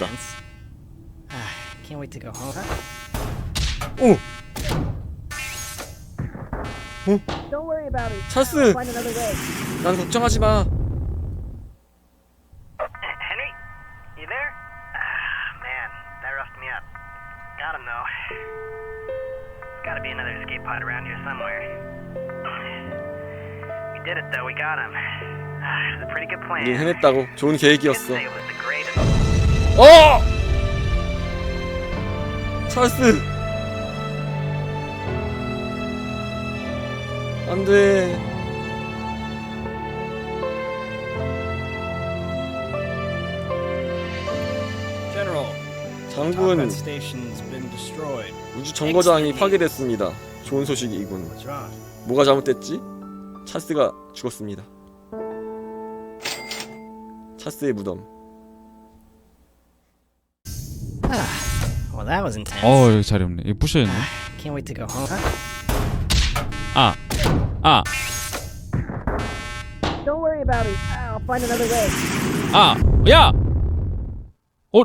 Ah, Can't wait to go home. 오! Don't worry about it. 찰스! Find another way. 난 걱정하지 마. Henry, you there? Ah, man, that roughed me up. Got him though. Gotta be another escape pod around here somewhere. We did it though. We got him. Ah, it was a pretty good plan. 우린 해냈다고. 좋은 계획이었어. say it was the greatest. 어! 찰스! 안 돼. General, 장군. 우주 정거장이 파괴됐습니다. 좋은 소식이군. 뭐가 잘못됐지? 찰스가 죽었습니다. 찰스의 무덤. Well, that was intense. 어 여기 자리 없네. 이거 부셔졌네. Can't wait to go home. 아, 아, Don't worry about it. I'll find another way. 아, 야, 어,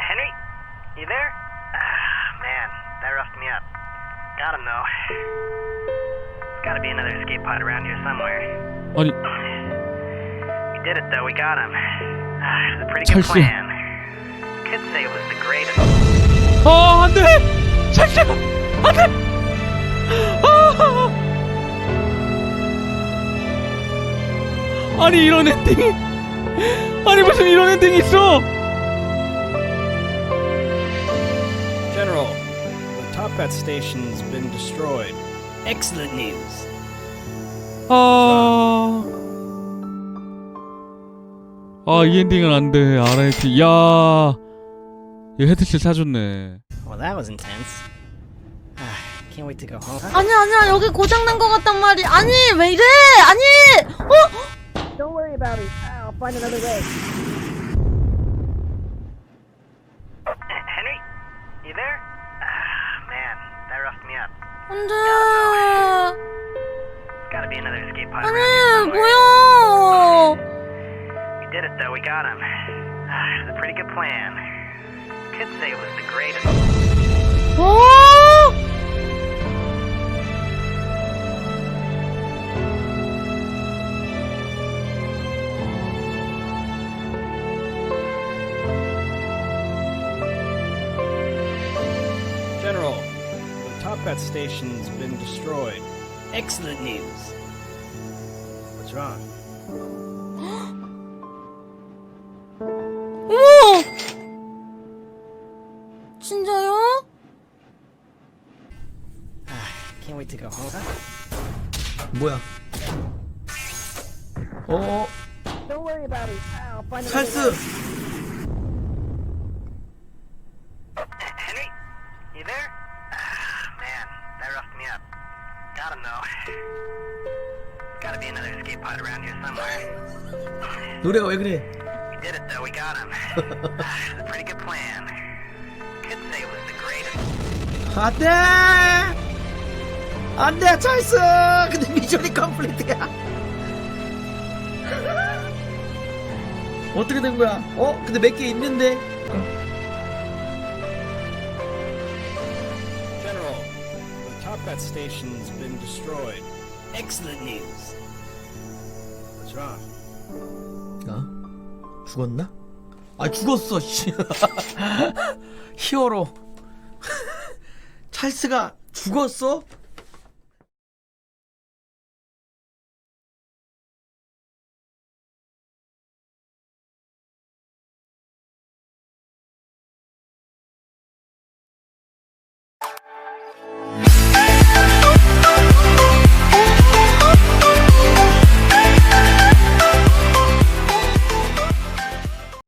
Henry, you there? Ah, man, that roughed me up. Got him though. There's gotta be another escape pod around here somewhere. 아니, We did it though. We got him. Ah, it was a pretty good 찰스. plan. 아, 안 돼, 잠시만, 안 돼. 아, 아니 이런 엔딩이, 아니 무슨 이런 엔딩이 있어? General, the Toppat station's been destroyed. Excellent news. 아, 아 이 엔딩은 안 돼. RIP. 야, 이 헤드셋 사줬네. Well, that was intense. Ah, can't wait to go home. 아니야 아니야 여기 고장 난것 같단 말이 아니 왜 이래 아니 어 Don't worry about it. I'll find another way. Henry, you there? Ah, man, that roughed me up. 안돼 There's gotta be another escape pod 아니 around here somewhere. 뭐야 We did it though. We got him. Ah, it was a pretty good plan. Kids say it was the greatest. 어 General, the Toppat station's been destroyed. Excellent news. What's wrong? 진짜요 Can't wait to go home. 뭐야? 어, Don't worry about it. I'll find 찰스! way. Henry, you there? Ah, man, that roughed me up. Got him though. Gotta be another escape pod around here somewhere. 노래가 왜 그래? We did it though. We got him. Ah, it was a pretty good plan. 안 돼! 안 돼, 찰스! 근데 미션이 컴플리트야. 어떻게 된 거야? 어? 근데 몇 개 있는데? General, the Toppat station's been destroyed. Excellent news. What's wrong? 어? 죽었나? 아, 죽었어, 씨. 히어로. 찰스가 죽었어?